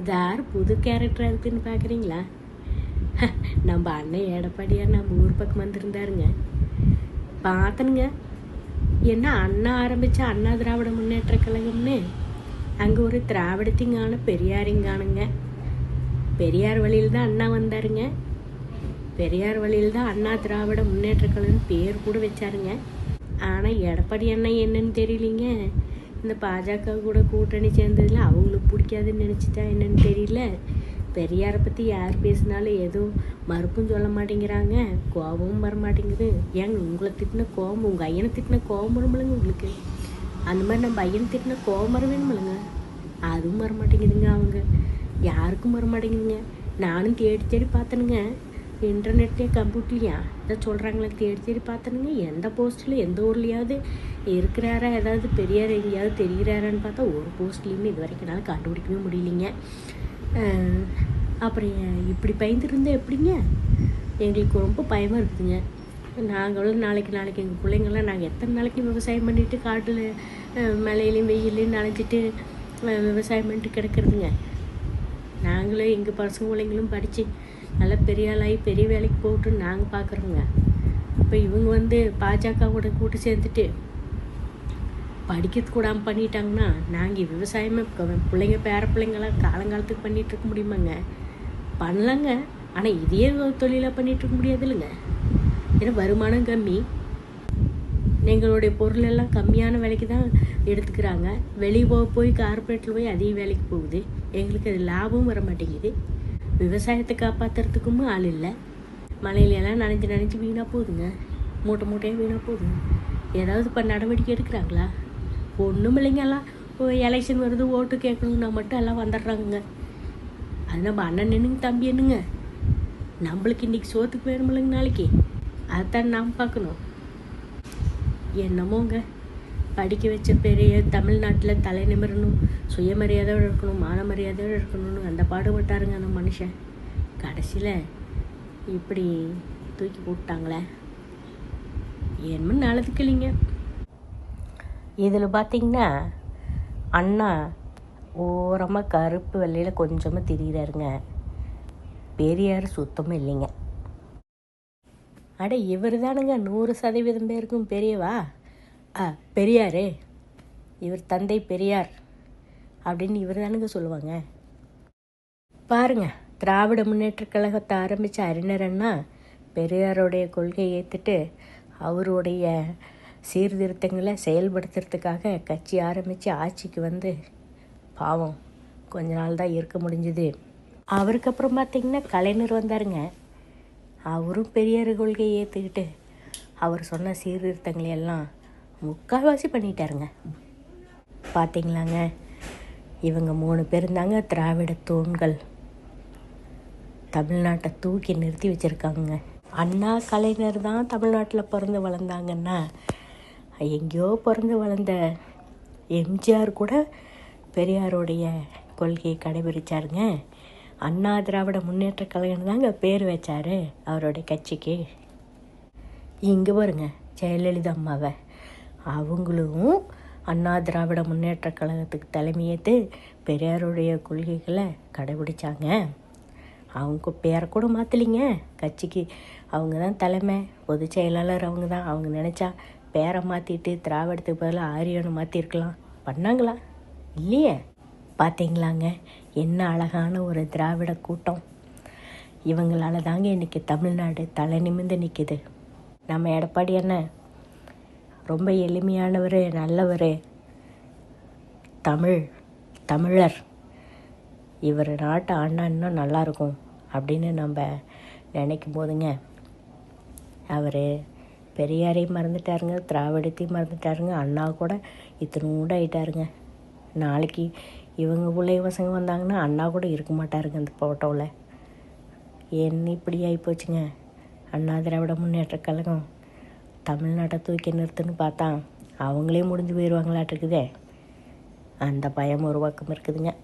இது யார் புது கேரக்டர் இருக்குன்னு பார்க்குறீங்களா நம்ம அண்ணன் எடப்பாடியார் நம்ம ஊர் பக்கம் வந்திருந்தாருங்க. பார்த்தனுங்க என்ன அண்ணா ஆரம்பித்த அண்ணா திராவிட முன்னேற்ற கழகம்னு? அங்கே ஒரு திராவிடத்திங்கான பெரியாரிங்கானுங்க. பெரியார் வழியில் தான் அண்ணா வந்தாருங்க. பெரியார் வழியில் தான் அண்ணா திராவிட முன்னேற்ற கழகம் பேர் கூட வச்சாருங்க. ஆனால் எடப்பாடி அண்ணா என்னன்னு தெரியலிங்க. இந்த பாஜக கூட கூட்டணி சேர்ந்ததில் அவங்களுக்கு பிடிக்காதுன்னு நினச்சிட்டா என்னன்னு தெரியல. பெரியாரை பற்றி யார் பேசினாலும் எதுவும் மறுப்பும் சொல்ல மாட்டேங்கிறாங்க. கோபமும் வர மாட்டேங்குது. ஏங்க உங்களை திட்டின கோபம் உங்கள் ஐயனை திட்டின கோபம் வருமில்லைங்க உங்களுக்கு? அந்த மாதிரி நம்ம ஐயன் திட்டின கோபம் வர வேணுமில்லைங்க அதுவும் வர மாட்டேங்குதுங்க அவங்க. யாருக்கும் வர மாட்டேங்குதுங்க. நானும் தேடி தேடி பார்த்தனுங்க. இன்டர்நெட்லேயே கம்ப்யூட்டர்லையா? இதை சொல்கிறாங்களே தேடி தேடி பார்த்துருங்க எந்த போஸ்ட்டில் எந்த ஊர்லேயாவது இருக்கிறாரா? ஏதாவது பெரியார் எங்கேயாவது தெரிகிறாரான்னு பார்த்தா ஒரு போஸ்ட்லேயுமே இது வரைக்கும் என்னால் கண்டுபிடிக்கவே முடியலைங்க. அப்புறம் இப்படி பயந்துருந்தா எப்படிங்க? எங்களுக்கு ரொம்ப பயமாக இருக்குதுங்க. நாங்களும் நாளைக்கு நாளைக்கு எங்கள் பிள்ளைங்கள்லாம் நாங்கள் எத்தனை நாளைக்கு விவசாயம் பண்ணிவிட்டு காட்டில் மழையிலையும் வெயிலையும் நனைஞ்சிட்டு விவசாயம் பண்ணிட்டு கிடக்கிறதுங்க. நாங்களும் எங்கள் பசங்க பிள்ளைங்களும் படித்து நல்லா பெரிய ஆளாகி பெரிய வேலைக்கு போட்டு நாங்கள் பார்க்குறோங்க இப்போ இவங்க வந்து பாஜக கூட கூட்டு சேர்ந்துட்டு படிக்கிறது கூடாமல் பண்ணிட்டாங்கன்னா நாங்கள் விவசாயமே பிள்ளைங்க பேர பிள்ளைங்களாம் காலங்காலத்துக்கு பண்ணிகிட்ருக்க இருக்க முடியுமாங்க? பண்ணலாங்க. ஆனால் இதே தொழிலாக பண்ணிகிட்டு இருக்க முடியாது இல்லைங்க ஏன்னா வருமானம் கம்மி. எங்களுடைய பொருள் எல்லாம் கம்மியான விலைக்கு தான் எடுத்துக்கிறாங்க. வெளியே போக போய் கார்பரேட்டில் போய் அதிக வேலைக்கு போகுது. எங்களுக்கு அது லாபம் வர மாட்டேங்குது விவசாயத்தை காப்பாற்றுறதுக்கும் ஆள் இல்லை. மழையில எல்லாம் நனைஞ்சு நனைஞ்சு வீணாக போகுதுங்க மூட்டை மூட்டையாக வீணாக போகுதுங்க ஏதாவது இப்போ நடவடிக்கை எடுக்கிறாங்களா? ஒன்றும் இல்லைங்கெல்லாம் எலெக்ஷன் வருது ஓட்டு கேட்கணுன்னா மட்டும் எல்லாம் வந்துடுறாங்க அது நம்ம அண்ணன் என்னங்க தம்பி என்னங்க? நம்மளுக்கு இன்றைக்கி சோத்துக்கு வேணுமில்லைங்க நாளைக்கு. அதைத்தான் நாம் பார்க்கணும். என்னமோங்க? படிக்க வச்ச பெரிய தமிழ்நாட்டில் தலை நிமிரணும் சுயமரியாதையோடு இருக்கணும் மான மரியாதையோடு இருக்கணும்னு அந்த பாடுபட்டாருங்க அந்த மனுஷன். கடைசியில் இப்படி தூக்கி போட்டாங்களே என்னமோ நல்லதுக்கு இல்லைங்க இதில் பார்த்தீங்கன்னா அண்ணா ஓரமாக கருப்பு வெள்ளையில் கொஞ்சமாக திரியிறாருங்க. பெரியார் சுத்தமும் இல்லைங்க. அட இவர் தானுங்க நூறு சதவீதம் பேருக்கும் பெரியவா? ஆ பெரியாரே. இவர் தந்தை பெரியார் அப்படின்னு இவர் தானுங்க சொல்லுவாங்க. பாருங்க திராவிட முன்னேற்ற கழகத்தை ஆரம்பித்த அறிஞரன்னா பெரியாருடைய கொள்கையை ஏற்றுட்டு அவருடைய சீர்திருத்தங்களை செயல்படுத்துறதுக்காக கட்சி ஆரம்பித்து ஆட்சிக்கு வந்து பாவம் கொஞ்ச நாள் தான் இருக்க முடிஞ்சுது. அவருக்கு அப்புறம் பார்த்திங்கன்னா கலைஞர் வந்தாருங்க. அவரும் பெரியார் கொள்கையை ஏற்றுக்கிட்டு அவர் சொன்ன சீர்திருத்தங்களை எல்லாம் முக்கால்வாசி பண்ணிட்டாருங்க. பார்த்தீங்களாங்க இவங்க மூணு பேரும் தாங்க திராவிட தூண்கள். தமிழ்நாட்டை தூக்கி நிறுத்தி வச்சுருக்காங்க அண்ணா கலைஞர் தான் தமிழ்நாட்டில் பிறந்து வளர்ந்தாங்கன்னா எங்கேயோ பிறந்து வளர்ந்த எம்ஜிஆர் கூட பெரியாருடைய கொள்கையை கடைபிடிச்சாருங்க. அண்ணா திராவிட முன்னேற்ற கலைஞர் தாங்க பேர் வச்சார் அவருடைய கட்சிக்கு. இங்கே பாருங்க ஜெயலலிதா அம்மாவை. அவங்களும் அண்ணா திராவிட முன்னேற்ற கழகத்துக்கு தலைமையேற்று பெரியாருடைய கொள்கைகளை கடைபிடிச்சாங்க. அவங்க பேரை கூட மாற்றலிங்க கட்சிக்கு அவங்க தான் தலைமை பொதுச் செயலாளர் அவங்க தான். அவங்க நினச்சா பேரை மாற்றிட்டு திராவிடத்துக்கு பதிலாக ஆரியனை மாற்றிருக்கலாம் பண்ணாங்களா? இல்லையே. பார்த்தீங்களாங்க என்ன அழகான ஒரு திராவிட கூட்டம். இவங்களால தாங்க இன்றைக்கி தமிழ்நாடு தலை நிமிந்து நிற்கிது நம்ம எடப்பாடி என்ன ரொம்ப எளிமையானவர் நல்லவர். தமிழ் தமிழர். இவர் நாட்டை ஆண்டா இன்னும் நல்லாயிருக்கும் அப்படின்னு நம்ம நினைக்கும் போதுங்க. அவர் பெரியாரையும் மறந்துட்டாருங்க திராவிடத்தையும் மறந்துட்டாருங்க அண்ணா கூட இத்தனூண்டு ஆயிட்டாருங்க. நாளைக்கு இவங்க பிள்ளை பசங்க வந்தாங்கன்னா அண்ணா கூட இருக்க மாட்டாருங்க அந்த ஃபோட்டோவில் என்ன இப்படி ஆகிப்போச்சுங்க அண்ணா திராவிட முன்னேற்ற கழகம். தமிழ்நாட்டை தூக்கி நிறுத்துன்னு பார்த்தா அவங்களே முடிஞ்சு போயிடுவாங்களாட்டிருக்குதே. அந்த பயம் ஒரு பக்கம் இருக்குதுங்க.